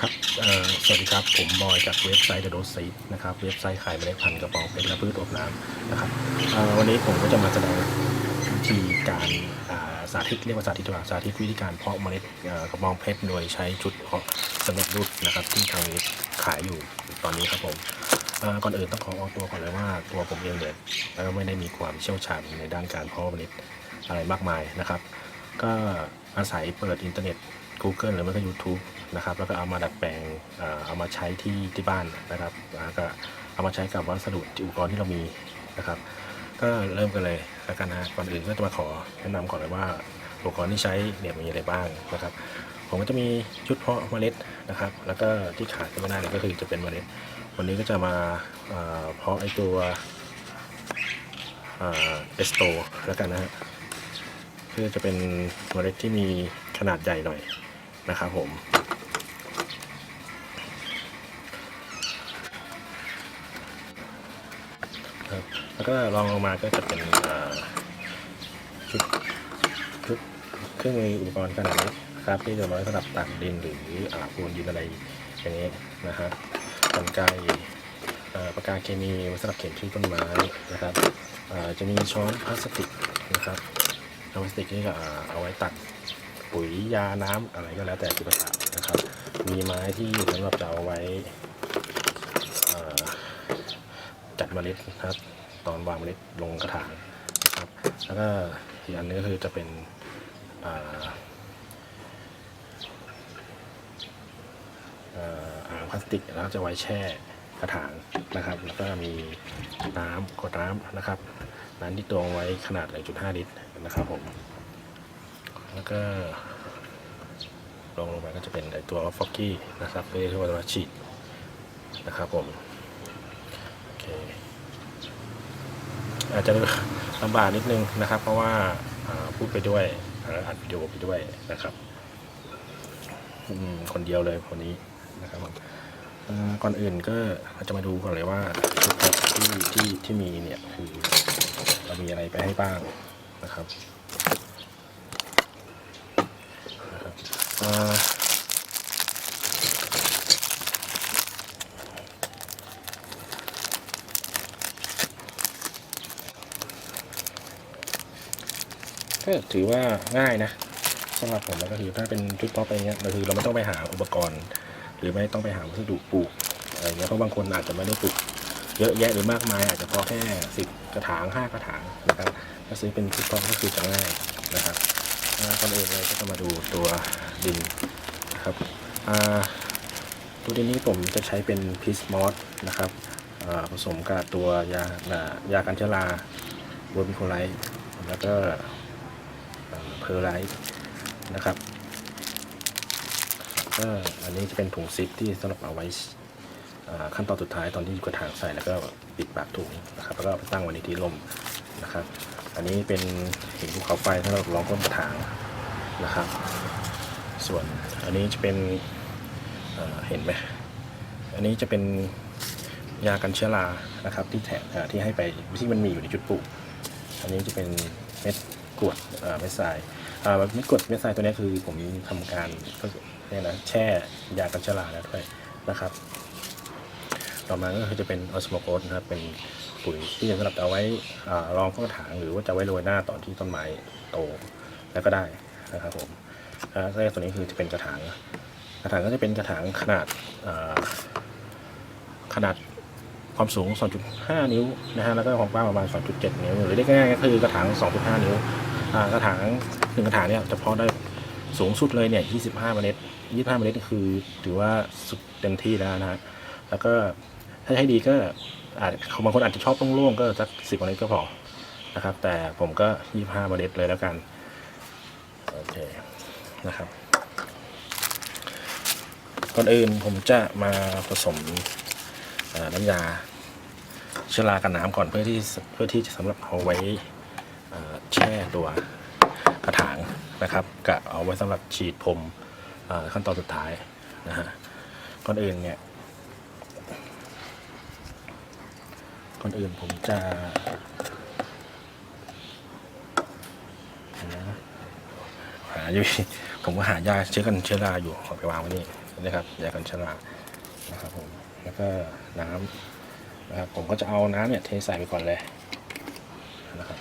ครับสวัสดีครับ ผมบอยจากเว็บไซต์ The Dose Seed นะครับ เว็บไซต์ขายเมล็ดพันธุ์กระป๋องเพชรและพืชอบน้ำนะครับวันนี้ผมก็จะมาแสดงวิธีการสาธิตเรียกว่าสาธิตว่าสาธิตวิธีการเพาะเมล็ดกระบองเพชรโดยใช้ชุดเพาะสำเร็จรูปนะครับ ที่ทางนี้ขายอยู่ตอนนี้ครับผมก่อนอื่นต้องขอออกตัวก่อนเลยว่าตัวผมเองเนี่ยก็ไม่ได้มีความเชี่ยวชาญในด้านการเพาะเมล็ดอะไรมากมายนะครับ ก็อาศัยเปิดอินเทอร์เน็ต Google หรือไม่ก็ YouTube นะครับ แล้วก็เอามาดัดแปลงเอามาใช้ที่ที่บ้านนะครับแล้วก็เอามาใช้กับวัสดุอุปกรณ์ที่เรามีนะครับ ก็เริ่มกันเลยแล้วกันนะก่อนอื่นก็จะมาขอแนะนำก่อนเลยว่าอุปกรณ์ที่ใช้เนี่ยมีอะไรบ้างนะครับ ผมก็จะมีชุดเพาะเมล็ดนะครับ แล้วก็ที่ขาดไม่ได้เลยก็คือจะเป็นเมล็ด วันนี้ก็จะมาเอ่อเพาะไอตัวเอสโตแล้วกันนะฮะคือจะเป็นเมล็ดที่มีขนาดใหญ่หน่อยนะครับผมครับ แล้วก็ลองลงมาก็จะเป็นชุดชุดเครื่องมืออุปกรณ์ขนาดเล็กครับที่จะไว้สำหรับตักดินหรืออ่าปูนดินอะไรอย่างนี้นะฮะกันไกปากกาเคมีไว้สำหรับเขียนชื่อต้นไม้นะครับจะมีช้อนพลาสติกนะครับพลาสติกนี่ก็เอาไว้ตัดปุ๋ยยาน้ำอะไรก็แล้วแต่จิตประสาทนะครับ มีไม้ที่สำหรับจะเอาไว้จัดเมล็ดนะครับ ตอนวางเมล็ดลงกระถางนะครับ แล้วก็อีกอันนึงก็คือจะเป็นอ่างพลาสติกแล้วจะไว้แช่กระถางนะครับ แล้วก็มีน้ำกดน้ำนะครับ น้ำที่ตวงไว้ขนาด 1.5 ลิตรนะครับผม แล้วก็ลงลงไปก็จะเป็นไอตัวฟอกกี้นะครับเรียกว่าฉีดนะครับผม โอเค อาจจะลำบากนิดนึงนะครับ เพราะว่าพูดไปด้วยอัดวิดีโอไปด้วยนะครับคนเดียวเลยคนนี้นะครับก่อนอื่นก็จะมาดูก่อนเลยว่าชุดที่ที่ที่มีเนี่ยคือเรามีอะไรไปให้บ้างนะครับนะครับอ่า ก็ถือว่าง่ายนะสำหรับผมแล้วก็คือถ้าเป็นชุดท็อปอะไรเงี้ยคือเราไม่ต้องไปหาอุปกรณ์ หรือไม่ต้องไปหาวัสดุปลูกอะไรเงี้ยเพราะบางคนอาจจะไม่ได้ปลูกเยอะแยะหรือมากมาย อาจจะพอแค่สิบกระถางห้ากระถางนะครับถ้าซื้อเป็นชุดกองก็คือจะง่ายนะครับก่อนอื่นเลยก็จะมาดูตัวดินนะครับตัวดินนี้ผมจะใช้เป็นพิสมอสนะครับผสมกับตัวยายากันเชื้อราเวอร์มิโคไลท์แล้วก็ อร์ไลท์นะครับก็อันนี้จะเป็นถุงซิปที่สำหรับเอาไว้ขั้นตอนสุดท้ายตอนที่กระถางใส่แล้วก็ปิดปากถุงนะครับแล้วก็ไปตั้งไว้ในที่ร่มนะครับ อันนี้เป็นหินภูเขาไฟสำหรับรองก้นกระถางนะครับ ส่วนอันนี้จะเป็นเห็นไหมอันนี้จะเป็นยากันเชื้อรานะครับ ที่แถมที่ให้ไปที่มันมีอยู่ในจุดปลูก อันนี้จะเป็นเม็ดกรวดเม็ดทราย อ่าเม็ดกดเม็ดทรายตัวนี้คือผมทำการก็เนี่ยนะแช่ยากันชราแล้วด้วยนะครับ ต่อมาก็คือจะเป็นออสโมโกสนะครับ เป็นปุ๋ยที่จะสำหรับเอาไว้อ่ารองก้นกระถางหรือว่าจะไว้โรยหน้าตอนที่ต้นไม้โตแล้วก็ได้นะครับผมอ่าแล้วตัวนี้คือจะเป็นกระถางกระถางก็จะเป็นกระถางขนาดอ่าขนาดความสูง 2.5 นิ้วนะฮะแล้วก็ความกว้างประมาณ 2.7 นิ้วหรือเรียกง่ายๆก็คือกระถาง 2.5 นิ้วอ่ากระถาง หนึ่งกระถางเนี่ยจะเพาะได้สูงสุดเลยเนี่ย25เมล็ด25เมล็ดคือ ถือว่าสุดเต็มที่แล้วนะฮะแล้วก็ถ้าให้ดีก็อาจบางคนอาจจะชอบโล่งๆก็สักสิบเมล็ดก็พอนะครับ แต่ผมก็ยี่ห้าเมล็ดเลยแล้วกันโอเคนะครับก่อนอื่นผมจะมาผสมน้ำยาเชื้อรากันน้ำก่อนเพื่อที่เพื่อที่จะสำหรับเอาไว้แช่ตัว กระถางนะครับกะเอาไว้สำหรับฉีดพรมขั้นตอนสุดท้ายนะฮะก่อนอื่นเนี่ยก่อนอื่นผมจะหาอยู่ผมก็หายาเชื้อกันเชื้อราอยู่เอไปวางไว้นี่นะครับยากันเชื้อรานะครับผมแล้วก็น้ำนะครับผมก็จะเอาน้ำเนี่ยเทใส่ไปก่อนเลยนะครับ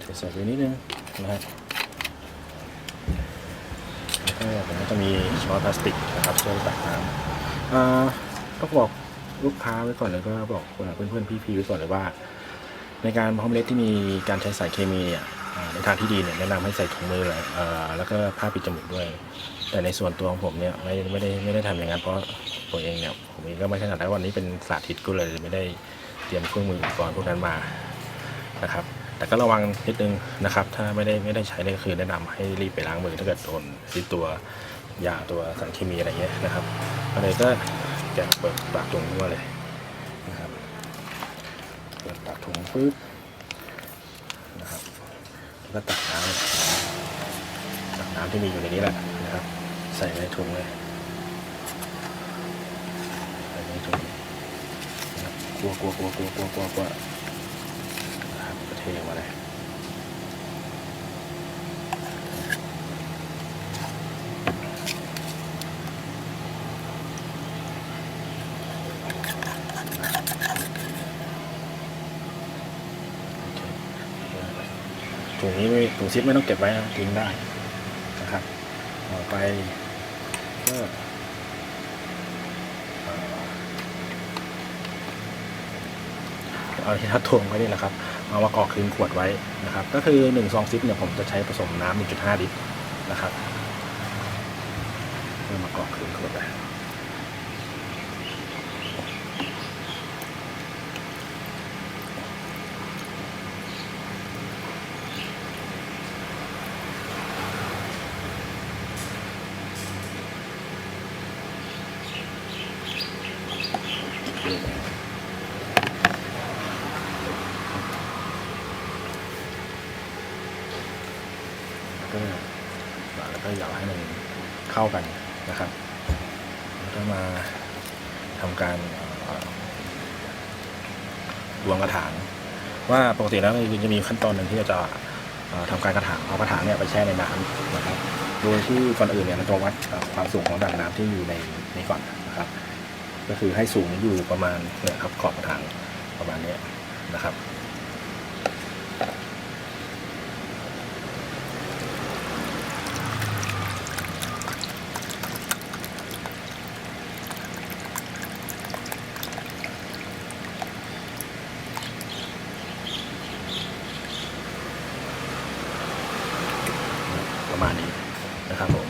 เท ใส่ไปนิดนึงนะครับแล้วก็ผมก็จะมีช้อนพลาสติกนะครับช่วยตักน้ำอ่าต้องบอกลูกค้าไว้ก่อนเลยก็บอกเพื่อนๆพี่ๆไว้ก่อนเลยว่า ในการพาะเมล็ดที่มีการใช้สารเคมีอะอ่าในทางที่ดีเนี่ยแนะนำให้ใส่ถุงมือเลยแล้วก็ผ้าปิดจมูกด้วย แต่ในส่วนตัวของผมเนี่ยไม่ไม่ได้ไม่ได้ทำอย่างนั้นเพราะตัวเองเนี่ยผมเองก็ไม่ถนัดแล้ววันนี้เป็นสาธิตก็เลยไม่ได้เตรียมเครื่องมืออุปกรณ์พวกนั้นมานะครับ แต่ก็ระวังนิดนึงนะครับ ถ้าไม่ได้ไม่ได้ใช้นี่ก็คือแนะนำให้รีบไปล้างมือถ้าเกิดโดนที่ตัวยาตัวสารเคมีอะไรเงี้ยนะครับก็เลยก็แกะเปิดปากถุงขึ้นมาเลยนะครับเปิดปากถุงปึ๊บนะครับแล้วก็ตักน้ำตักน้ำที่มีอยู่ในนี้แหละนะครับ ใส่ในถุงเลยใส่ในถุงนะครับกลัวกลัวกลัวกลัวกลัวกลัว กลัวนะครับก็เทออกมาเลยถุงนี้ไม่ถุงซิปไม่ต้องเก็บไว้นะทิ้งได้นะครับต่อไปก็เอ่อ เอาที่ทัดทวงไว้นี่แหละครับเอามากรอกคืนขวดไว้นะครับ ก็คือ1ซองซิปเนี่ยผมจะใช้ผสมน้ำ1.5ลิตรนะครับเพื่อมากรอกคืนขวดไว้ แล้วก็ แล้วก็เหยากให้มันเข้ากันนะครับ แล้วก็มาทำการรวงกระถาง ว่าปกติแล้วมันจะมีขั้นตอนหนึ่งที่เราจะเอ่อทำการกระถางเอากระถางเนี่ยไปแช่ในน้ำนะครับ โดยที่ก่อนอื่นเนี่ยเราจะวัดความสูงของดับน้ำที่อยู่ในในก่อนนะครับ ก็คือให้สูงอยู่ประมาณเนี่ยครับขอบกระถาง ประมาณนี้นะครับผม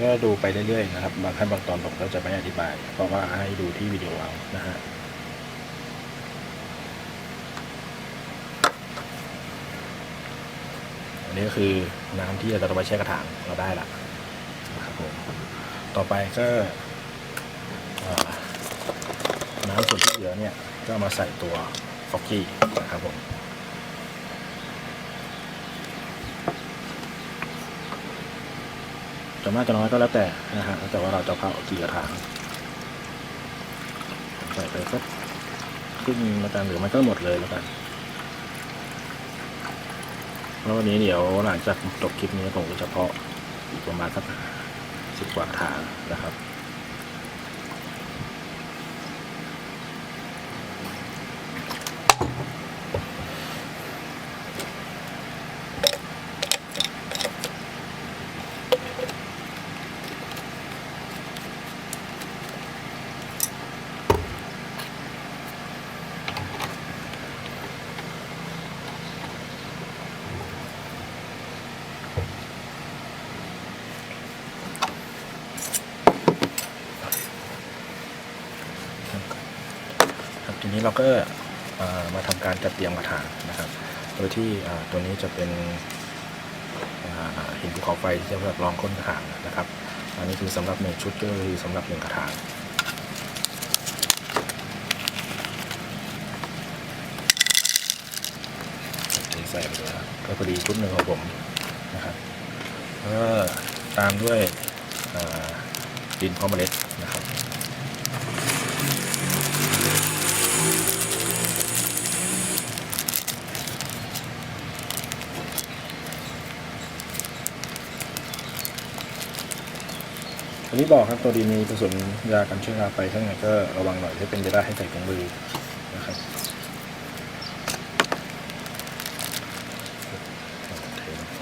ก็ ดูไปเรื่อยๆนะครับบางขั้นบางตอนผมก็จะไม่อธิบาย เพราะว่าให้ดูที่วิดีโอเอานะฮะอันนี้ก็คือน้ำที่เราจะไปแช่กระถางเราได้ละนะครับผมต่อไปก็น้ำส่วนที่เหลือเนี่ยก็มาใส่ตัวฟอกกี้นะครับผม จะมากจะน้อยก็แล้วแต่นะฮะแล้วแต่ว่าเราจะเผากี่กระถางใส่ไปสักครึ่งแล้วกันหรือมันก็หมดเลยแล้วกันแล้ววันนี้เดี๋ยวหลังจากจบคลิปนี้ผมก็จะเพาะอีกประมาณสักสิบกว่ากระถางนะครับ ครับที นี้เราก็มาทำการจัดเตรียมกระถางนะครับ โดยที่ตัวนี้จะเป็นหินภูเขาไฟที่จะแบบรองค้นกระถางนะครับ อันนี้คือสำหรับหนึ่งชุดก็คือสำหรับหนึ่งกระถางใส่ไปเลยครับก็พอดีชุดหนึ่งของผมนะครับแล้วก็ตามด้วยดินเพาะเมล็ด นี้บอกครับตัวดีมีผสมยากันเชื้อราไปข้างในก็ระวังหน่อยถ้าเป็นไปได้ให้ใส่ถุงมือนะครับเทลงไป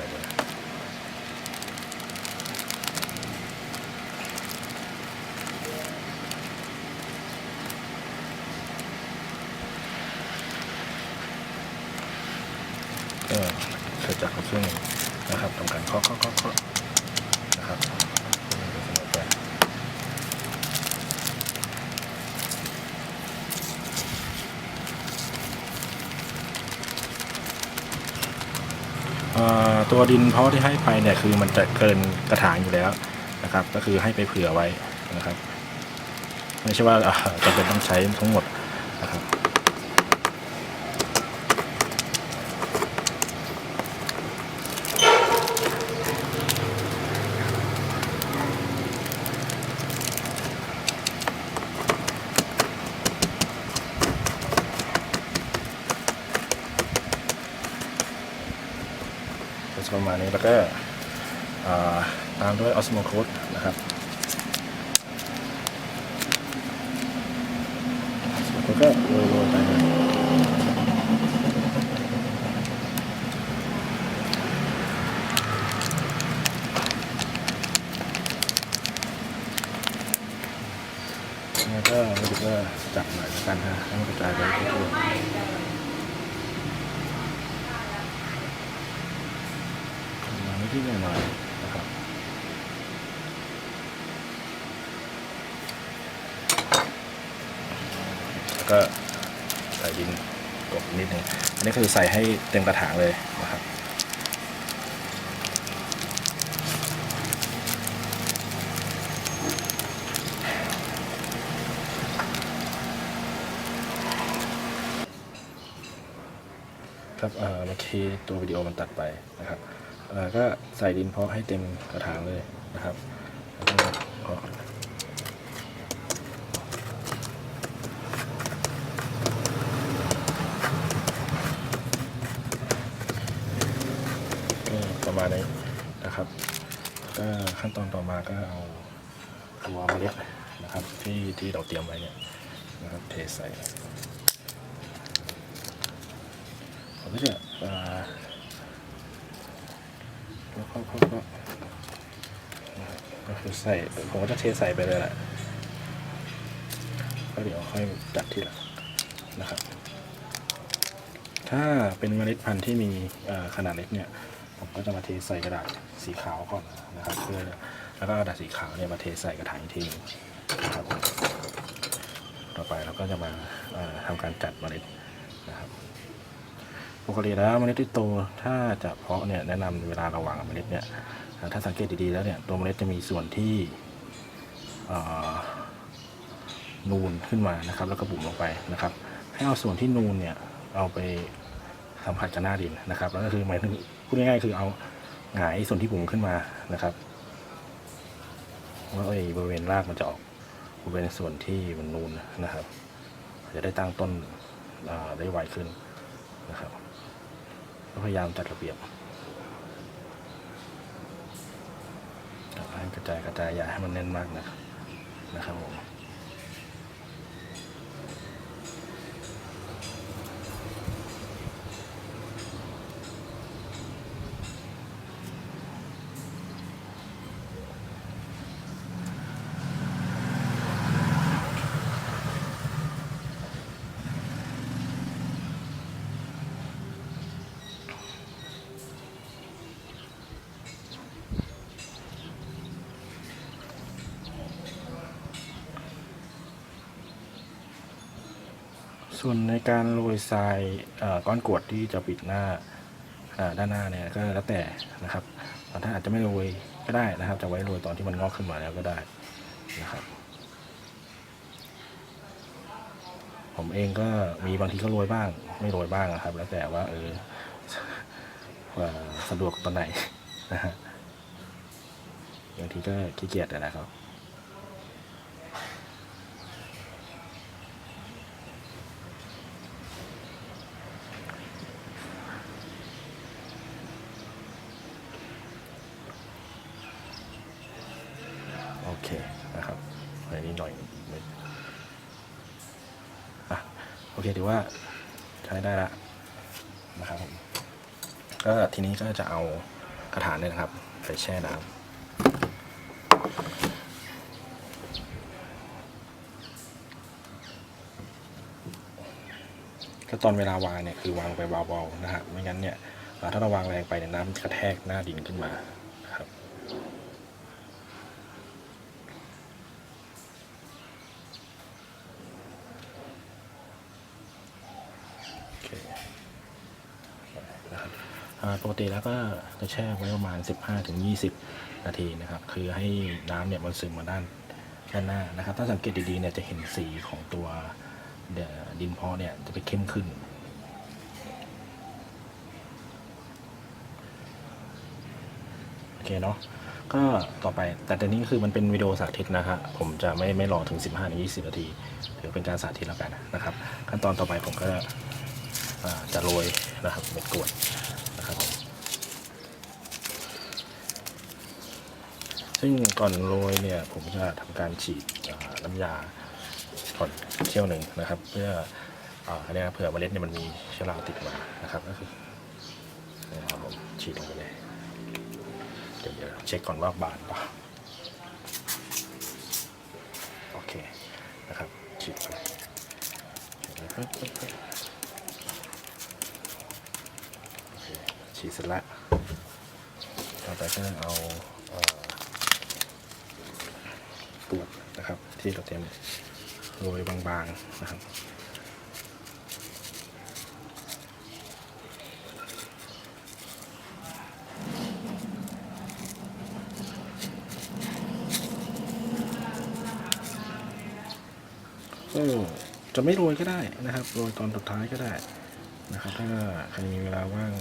เก็เสร็จจากเครื่องนะครับทำการเคาะเคาะเคาะเคาะนะครับเสมอไป เอ่อ ตัวดินเพาะที่ให้ไปเนี่ยคือมันจะเกินกระถางอยู่แล้วนะครับ ก็คือให้ไปเผื่อไว้นะครับ ไม่ใช่ว่าจำเป็นต้องใช้ทั้งหมด จะประมาณนี้แล้วก็ตามด้วยออสโมโคสนะครับแล้วก็โรยๆไปเลยแล้วก็รู้สึกว่าจับหน่อยแล้วกันนะให้มันกระจายไปทั่วๆประมาณนิดๆหน่อยๆนะครับ แล้วก็ใส่ดินกบนิดนึงอันนี้คือใส่ให้เต็มกระถางเลยนะครับครับเอ่อมื่อกี้ตัววิดีโอมันตัดไปนะครับเอ่อก็ใส่ดินเพาะให้เต็มกระถางเลยนะครับแล้วก็เพาะ ก็ ประมาณนี้นะครับ ก็ขั้นตอนต่อมาก็เอาตัวเมล็ดนะครับที่ที่เราเตรียมไว้เนี่ยนะครับเทใส่ผมก็จะอ่าแล้วก็ก็ก็ก็คือใส่ผมก็จะเทใส่ไปเลยแหละก็เดี๋ยวค่อยจัดทีหลังนะครับ ถ้าเป็นเมล็ดพันธุ์ที่มีขนาดเล็กเนี่ย ก็จะมาเทใส่กระดาษสีขาวก่อนนะครับเพื่อแล้วก็กระดาษสีขาวเนี่ยมาเทใส่กระถางอีกทีนะครับต่อไปเราก็จะมาเอ่อทำการจัดเมล็ดนะครับปกติแล้วเมล็ดที่โตถ้าจะเพาะเนี่ยแนะนำเวลาเราวางเมล็ดเนี่ยถ้าสังเกตดีๆแล้วเนี่ยตัวเมล็ดจะมีส่วนที่นูนขึ้นมานะครับ แล้วก็บุ๋มลงไปนะครับ ให้เอาส่วนที่นูนเนี่ยเอาไปสัมผัสกับหน้าดินนะครับ แล้วก็คือหมายถึง พูดง่ายๆคือเอาหงายส่วนที่บุ๋มขึ้นมานะครับว่าไอ้บริเวณรากมันจะออกบริเวณส่วนที่มันนูนนะครับ จะได้ตั้งต้นได้ไวขึ้นนะครับพยายามจัดระเบียบให้กระจายกระจายอย่าให้มันแน่นมากนะครับนะครับผม ส่วนในการโรยทรายก้อนกรวดที่จะปิดหน้าด้านหน้าเนี่ยก็แล้วแต่นะครับบางท่านอาจจะไม่โรยก็ได้นะครับ จะไว้โรยตอนที่มันงอกขึ้นมาแล้วก็ได้นะครับ ผมเองก็มีบางทีก็โรยบ้าง ไม่โรยบ้างนะครับ แล้วแต่ว่าเออว่าสะดวกตอนไหนนะฮะบางทีก็ขี้เกียจนะครับโอเค เคนะครับอันนี้หน่อยนึงอะโอ เคถือว่าใช้ได้ละนะครับผมก็ทีนี้ก็จะเอากระถางเนี่ยนะครับ ไปแช่น้ำก็ตอนเวลาวางเนี่ยคือวางไปเบาๆนะครับไม่งั้นเนี่ยถ้าเราวางแรงไปเนี่ยน้ำกระแทกหน้าดินขึ้นมานะครับ โอเคนะครับอ่า ปกติแล้วก็จะแช่ไว้ประมาณ 15-20 นาทีนะครับ คือให้น้ำเนี่ยมันซึมมาด้านด้านหน้านะครับ ถ้าสังเกตดีๆเนี่ยจะเห็นสีของตัวดินเพาะเนี่ยจะไปเข้มขึ้นโอเคเนาะก็ต่อไปแต่ตอนนี้คือมันเป็นวิดีโอสาธิตนะครับผมจะไม่ไม่รอถึง 15-20 นาทีถือเป็นการสาธิตแล้วกันนะครับ ขั้นตอนต่อไปผมก็จะโรยนะครับเม็ดกรวดนะครับผม ซึ่งก่อนโรยเนี่ยผมจะทำการฉีดน้ำยาก่อนเที่ยวหนึ่งนะครับ เพื่ออ่าเนี่ยเผื่อเมล็ดเนี่ยมันมีเชื้อราติดมานะครับก็คือเนี่ยครับผมฉีดลงไปเลยเดี๋ยวเดี๋ยวเช็คก่อนว่าบาดปล่าโอเคนะครับฉีดไปฉีดเสร็จแล้วต่อไปก็เอาเอ่อปูดนะครับ ที่เราเตรียมโรยบางๆนะครับก็จะไม่โรยก็ได้นะครับโรยตอนสุดท้ายก็ได้นะครับ ถ้าใครมีเวลาว่าง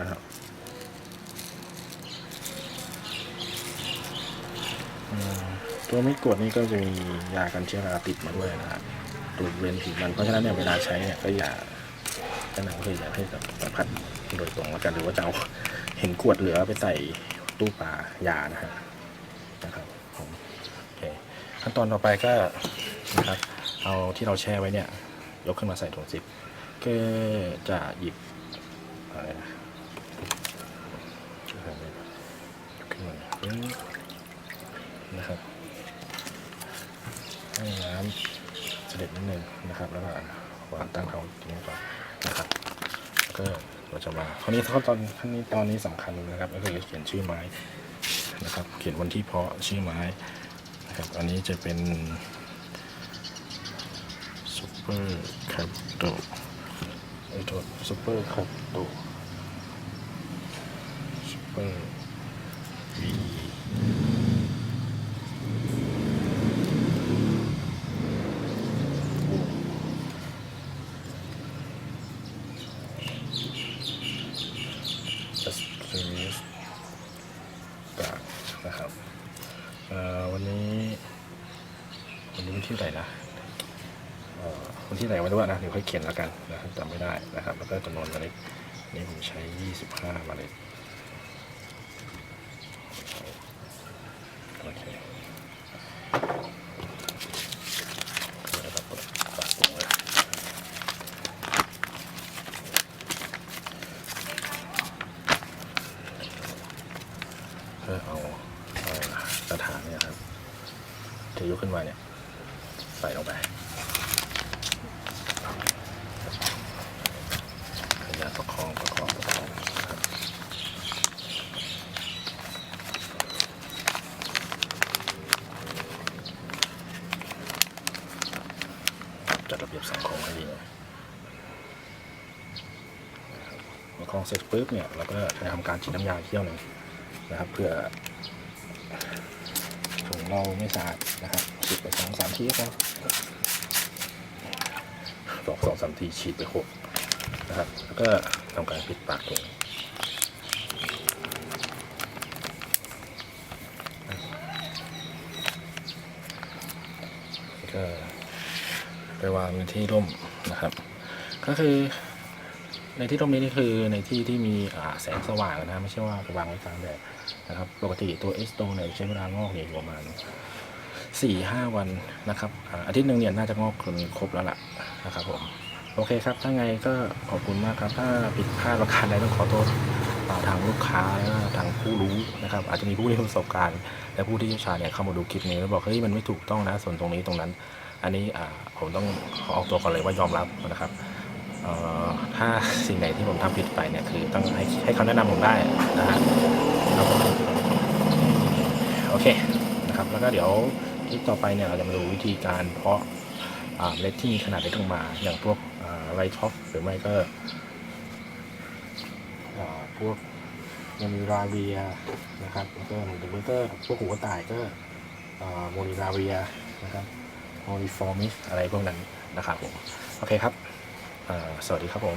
นะครับอืม ตัวไม่กรดนี่ก็จะมียากันเชื้อราติดมาด้วยนะครับตรวเวนผิวมันเพราะฉะนั้นเนี่ยเวลาใช้เนี่ยก็อย่าแนะนำคืออย่าให้กับสัมผัสโดยตรงแล้วกันหรือว่าจะเอาเห็นขวดเหลือไปใส่ตู้ปลายานะครับนะครับผมโอเคขั้นตอนต่อไปก็นะครับเอาที่เราแช่ไว้เนี่ย ยกขึ้นมาใส่ถุงซิปก็จะหยิบอะไรนะขึ้นมาปึ๊บนะครับ ให้น้ำเสด็จนิดนึงนะครับ แล้วก็วางตั้งเขาทีนี้ก่อนนะครับก็เราจะมาคราวนี้ขั้นตอนขั้นนี้ตอนนี้สำคัญนะครับ ก็คือเขียนชื่อไม้นะครับ เขียนวันที่เพาะชื่อไม้นะครับอันนี้จะเป็นซูเปอร์คาโตไอ้โทษซูเปอร์คาโตซูเปอร์วีจัสเซมิสกานะครับเอ่อวันนี้ วันนี้วัน ที่ไหนนะคนที่ไหนไม่รู้นะเดี๋ยวค่อยเขียนแล้วกันนะครับจำไม่ได้นะครับ แล้วก็จำนวนเมล็ดนี่ผมใช้ 25เมล็ด โอเคเดี๋ยวเราเปิดฝาถุงเลยเพื่อเอาเอากระถางเนี่ยครับจะยกขึ้นมาเนี่ย ใส่ลงไปพยายามประคองประคองประคองครับจัดระเบียบสังคมให้ดีหน่อยพอคองเสร็จปุ๊บเนี่ยเราก็จะทำการฉีดน้ำยาเที่ยวหนึ่งนะครับเพื่อถุงเราไม่สะอาดนะครับ ฉีดไปสองสามทีก็สองสองสามทีฉีดไปหกนะครับ แล้วก็ทำการปิดปากถุงก็ไปวางในที่ร่มนะครับ ก็คือในที่ตรงนี้นี่คือในที่ที่มีแสงสว่างนะไม่ใช่ว่าไปวางไว้กลางแดดนะครับ ปกติตัวเอสโตเนี่ยใช้เวลางอกเนี่ยอยู่ประมาณ สี่ห้าวันนะครับอาทิตย์หนึ่งเนี่ยน่าจะงอกจนครบแล้วล่ะนะครับผมโอเคครับ ถ้าไงก็ขอบคุณมากครับ ถ้าผิดพลาดประการใดต้องขอโทษทางลูกค้าและทางผู้รู้นะครับ อาจจะมีผู้ที่มีประสบการณ์ และผู้ที่เชี่ยวชาญเนี่ยเข้ามาดูคลิปนี้แล้วบอกเฮ้ยมันไม่ถูกต้องนะ ส่วนตรงนี้ตรงนั้น อันนี้ผมต้องขอออกตัวก่อนเลยว่ายอมรับนะครับถ้าสิ่งไหนที่ผมทำผิดไปเนี่ยคือต้องให้ให้คำแนะนำผมได้นะฮะครับโอเคนะครับ แล้วก็เดี๋ยว คลิปต่อไปเนี่ยเราจะมาดูวิธีการเพาะเมล็ดที่มีขนาดเล็กลงมา อย่างพวกไรท็อปหรือไม่ก็พวกยังมีราเวียนะครับแล้วก็หรือไม่ก็พวกหูกระต่ายก็โมนิราเวียนะครับโมนิฟอร์มิสอะไรพวกนั้นนะครับผม โอเคครับสวัสดีครับผม